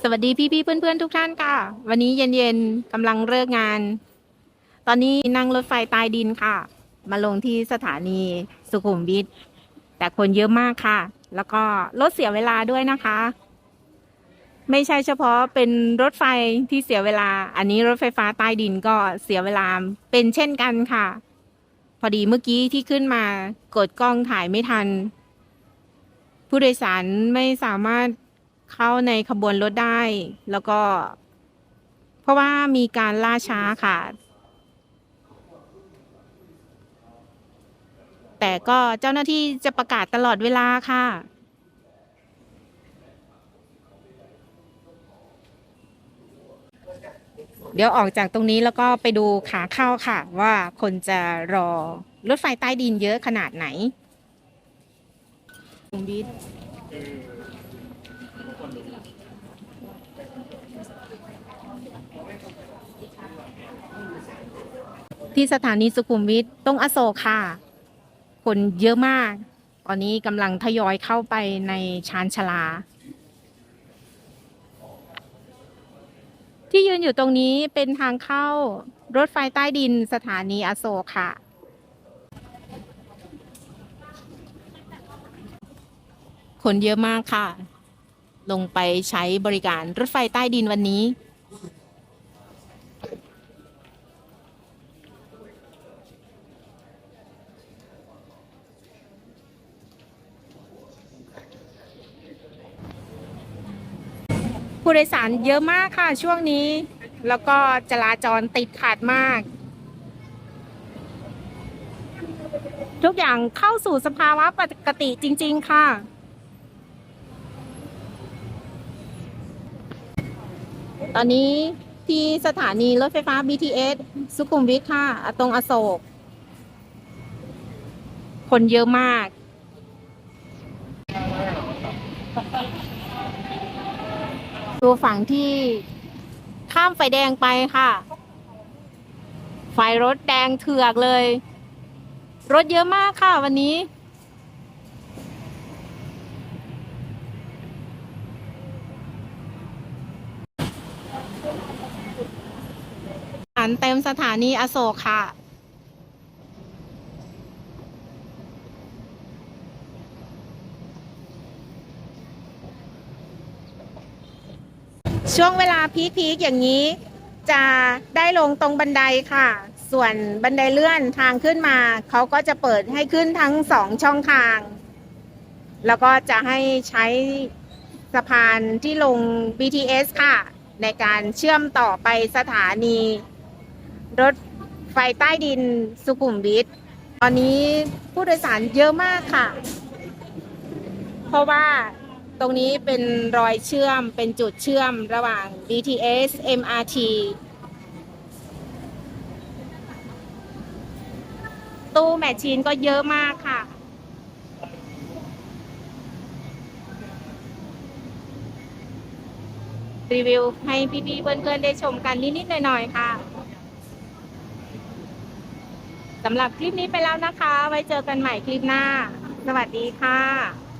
สวัสดีพี่ๆเพื่อนๆทุกท่านค่ะ วันนี้เย็นๆกำลังเลิกงาน ตอนนี้นั่งรถไฟใต้ดินค่ะ มาลงที่สถานีสุขุมวิทแต่คนเยอะมากค่ะ แล้วก็รถเสียเวลาด้วยนะคะ ไม่ใช่เฉพาะเป็นรถไฟที่เสียเวลา อันนี้รถไฟฟ้าใต้ดินก็เสียเวลาเป็นเช่นกันค่ะ พอดีเมื่อกี้ที่ขึ้นมากดกล้องถ่ายไม่ทัน ผู้โดยสารไม่สามารถ เข้าในขบวนรถได้ แล้วก็ เพราะว่ามีการล่าช้าค่ะ แต่ก็เจ้าหน้าที่จะประกาศตลอดเวลาค่ะเดี๋ยวออกจากตรงนี้แล้วก็ไปดูขาเข้าค่ะ ว่าคนจะรอรถไฟใต้ดินเยอะขนาดไหนสุขุมวิท ที่สถานีสุขุมวิทตรงอโศกค่ะ คนเยอะมาก ตอนนี้กำลังทยอยเข้าไปในชานชลา ที่ยืนอยู่ตรงนี้เป็นทางเข้ารถไฟใต้ดินสถานีอโศกค่ะ คนเยอะมากค่ะ ลงไปใช้บริการรถไฟใต้ดินวันนี้ ผู้โดยสารเยอะมากค่ะช่วงนี้ แล้วก็จราจรติดขัดมาก ทุกอย่างเข้าสู่สภาวะปกติจริง ๆ ค่ะ ตอนนี้ที่สถานีรถไฟฟ้า BTS สุขุมวิทค่ะ ตรงอโศก คนเยอะมาก ดูฝั่งที่ข้ามไฟแดงไปค่ะ ไฟรถแดงเถือกเลย รถเยอะมากค่ะวันนี้ันเต็มสถานีอโศกค่ะ ช่วงเวลาพีคๆอย่างนี้ จะได้ลงตรงบันไดค่ะ ส่วนบันไดเลื่อนทางขึ้นมา เขาก็จะเปิดให้ขึ้นทั้งสองช่องทาง แล้วก็จะให้ใช้สะพานที่ลง BTS ค่ะ ในการเชื่อมต่อไปสถานี รถไฟใต้ดินสุขุมวิทตอนนี้ผู้โดยสารเยอะมากค่ะ เพราะว่าตรงนี้เป็นรอยเชื่อมเป็นจุดเชื่อมระหว่าง BTS MRT ตู้แมชชีนก็เยอะมากค่ะ รีวิวให้พี่ๆเพื่อนๆได้ชมกันนิดๆหน่อยๆค่ะ สำหรับคลิปนี้ไปแล้วนะคะ ไว้เจอกันใหม่คลิปหน้า สวัสดีค่ะ